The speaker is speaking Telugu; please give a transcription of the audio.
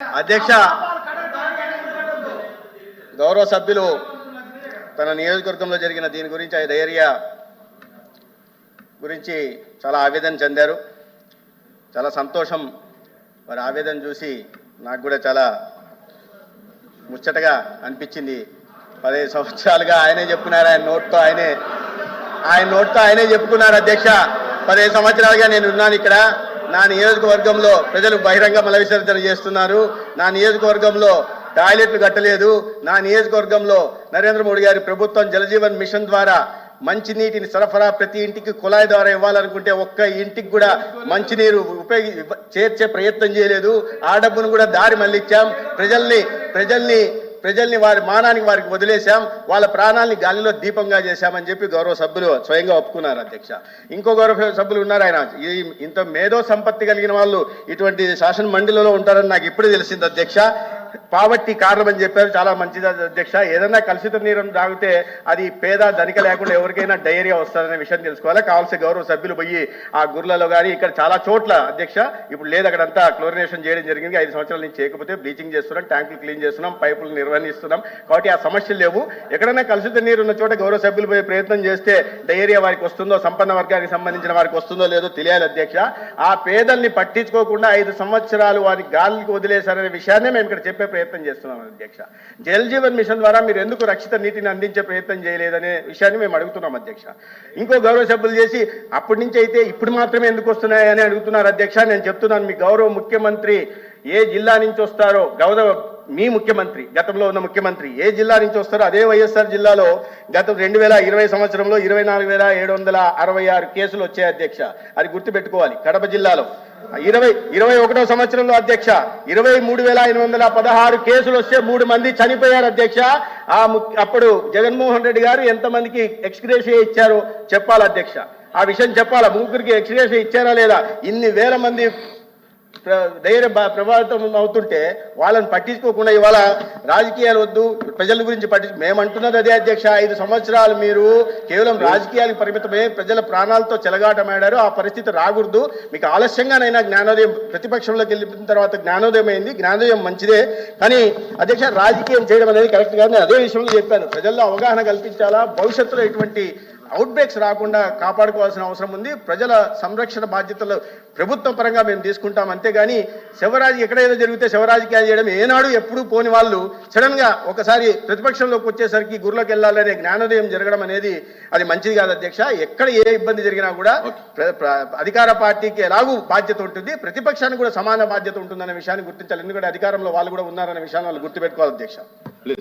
అధ్యక్ష గౌరవ సభ్యులు తన నియోజకవర్గంలో జరిగిన దీని గురించి ఆ ఏరియా గురించి చాలా ఆవేదన చెందారు. చాలా సంతోషం. వారి ఆవేదన చూసి నాకు కూడా చాలా ముచ్చటగా అనిపించింది. పదిహేను సంవత్సరాలుగా ఆయనే చెప్పుకున్నారు ఆయన నోట్తో ఆయనే ఆయన నోట్తో ఆయనే చెప్పుకున్నారు అధ్యక్ష. పదిహేను సంవత్సరాలుగా నేను ఉన్నాను ఇక్కడ. నా నియోజకవర్గంలో ప్రజలు బహిరంగ మల విసర్జన చేస్తున్నారు. నా నియోజకవర్గంలో టాయిలెట్లు కట్టలేదు. నా నియోజకవర్గంలో నరేంద్ర మోడీ గారి ప్రభుత్వం జలజీవన్ మిషన్ ద్వారా మంచినీటిని సరఫరా ప్రతి ఇంటికి కుళాయి ద్వారా ఇవ్వాలనుకుంటే ఒక్క ఇంటికి కూడా మంచినీరు ఉపయోగి చేర్చే ప్రయత్నం చేయలేదు. ఆ డబ్బును కూడా దారి మళ్ళించాం ప్రజల్ని ప్రజల్ని ప్రజల్ని వారి మానానికి వారికి వదిలేశాం. వాళ్ళ ప్రాణాలని గాలిలో దీపంగా చేశామని చెప్పి గౌరవ సభ్యులు స్వయంగా ఒప్పుకున్నారు అధ్యక్ష. ఇంకో గౌరవ సభ్యులు ఉన్నారు ఆయన. ఈ ఇంత మేధో సంపత్తి కలిగిన వాళ్ళు ఇటువంటి శాసన మండలిలో ఉంటారని నాకు ఇప్పుడు తెలిసింది అధ్యక్ష. పావర్టీ కారణం అని చెప్పారు. చాలా మంచిది అధ్యక్ష. ఏదైనా కలుషిత నీరు తాగితే అది పేద ధనిక లేకుండా ఎవరికైనా డైరియా వస్తుందనే విషయం తెలుసుకోవాలి. కావాల్సిన గౌరవ సభ్యులు పోయి ఆ గుర్లలో కానీ ఇక్కడ చాలా చోట్ల అధ్యక్ష ఇప్పుడు లేదు అక్కడంతా క్లోరినేషన్ చేయడం జరిగింది. ఐదు సంవత్సరాల నుంచి చేయకపోతే బ్లీచింగ్ చేస్తున్నాం ట్యాంకులు క్లీన్ చేస్తున్నాం పైపులు నిర్వహిస్తున్నాం. కాబట్టి ఆ సమస్యలు లేవు. ఎక్కడైనా కలుషిత నీరు ఉన్న చోట గౌరవ సభ్యులు పోయే ప్రయత్నం చేస్తే డైరియా వారికి వస్తుందో సంపన్న వర్గానికి సంబంధించిన వారికి వస్తుందో లేదో తెలియాలి అధ్యక్ష. ఆ పేదల్ని పట్టించుకోకుండా ఐదు సంవత్సరాలు వారి గాలికి వదిలేశారనే విషయాన్ని మేము ఇక్కడ చెప్పే ప్రయత్నం చేస్తున్నాం అధ్యక్ష. జల్ జీవన్ మిషన్ ద్వారా మీరు ఎందుకు రక్షిత నీటిని అందించే ప్రయత్నం చేయలేదనే విషయాన్ని మేము అడుగుతున్నాం అధ్యక్ష. ఇంకో గౌరవ సభ్యులు చేసి అప్పటి నుంచి అయితే ఇప్పుడు మాత్రమే ఎందుకు వస్తున్నాయని అడుగుతున్నారు అధ్యక్ష. నేను చెప్తున్నాను మీ గౌరవ ముఖ్యమంత్రి ఏ జిల్లా నుంచి వస్తారో గౌరవ మీ ముఖ్యమంత్రి గతంలో ఉన్న ముఖ్యమంత్రి ఏ జిల్లా నుంచి వస్తారో అదే వైఎస్ఆర్ జిల్లాలో గత రెండు వేల ఇరవై సంవత్సరంలో ఇరవై నాలుగు వేల ఏడు వందల అరవై ఆరు కేసులు వచ్చాయి అధ్యక్ష. అది గుర్తుపెట్టుకోవాలి. కడప జిల్లాలో ఇరవై ఇరవై ఒకటో సంవత్సరంలో అధ్యక్ష ఇరవై మూడు వేల ఎనిమిది వందల పదహారు కేసులు వస్తే మూడు మంది చనిపోయారు అధ్యక్ష. ఆ అప్పుడు జగన్మోహన్ రెడ్డి గారు ఎంతమందికి ఎక్స్గ్రేషియా ఇచ్చారో చెప్పాలి అధ్యక్ష. ఆ విషయం చెప్పాలా? ముగ్గురికి ఎక్స్గ్రేషియా ఇచ్చారా లేదా? ఇన్ని వేల మంది ధైర్య ప్రభావితం అవుతుంటే వాళ్ళని పట్టించుకోకుండా ఇవాళ రాజకీయాలు వద్దు ప్రజల గురించి పట్టి మేమంటున్నది అదే అధ్యక్ష ఐదు సంవత్సరాలు మీరు కేవలం రాజకీయాలకు పరిమితమే ప్రజల ప్రాణాలతో చెలగాటమాడారు ఆ పరిస్థితి రాకూడదు. మీకు ఆలస్యంగానైనా జ్ఞానోదయం ప్రతిపక్షంలోకి వెళ్ళిన తర్వాత జ్ఞానోదయం అయింది జ్ఞానోదయం మంచిదే. కానీ అధ్యక్ష రాజకీయం చేయడం అనేది కరెక్ట్ కాదు. నేను అదే విషయంలో చెప్పాను. ప్రజల్లో అవగాహన కల్పించాలా? భవిష్యత్తులో ఎటువంటి అవుట్ బ్రేక్స్ రాకుండా కాపాడుకోవాల్సిన అవసరం ఉంది. ప్రజల సంరక్షణ బాధ్యతలు ప్రభుత్వం పరంగా మేము తీసుకుంటాం. అంతేగాని శివరాజు ఎక్కడైనా జరిగితే శివరాజకీయాలు చేయడం ఏనాడు ఎప్పుడు పోని వాళ్ళు సడన్గా ఒకసారి ప్రతిపక్షంలోకి వచ్చేసరికి గురిలోకి వెళ్ళాలనే జ్ఞానోదయం జరగడం అనేది అది మంచిది కాదు అధ్యక్ష. ఎక్కడ ఏ ఇబ్బంది జరిగినా కూడా అధికార పార్టీకి ఎలాగూ బాధ్యత ఉంటుంది. ప్రతిపక్షానికి కూడా సమాన బాధ్యత ఉంటుందనే విషయాన్ని గుర్తించాలి. ఎందుకంటే అధికారంలో వాళ్ళు కూడా ఉన్నారనే విషయాన్ని వాళ్ళు గుర్తుపెట్టుకోవాలి అధ్యక్ష.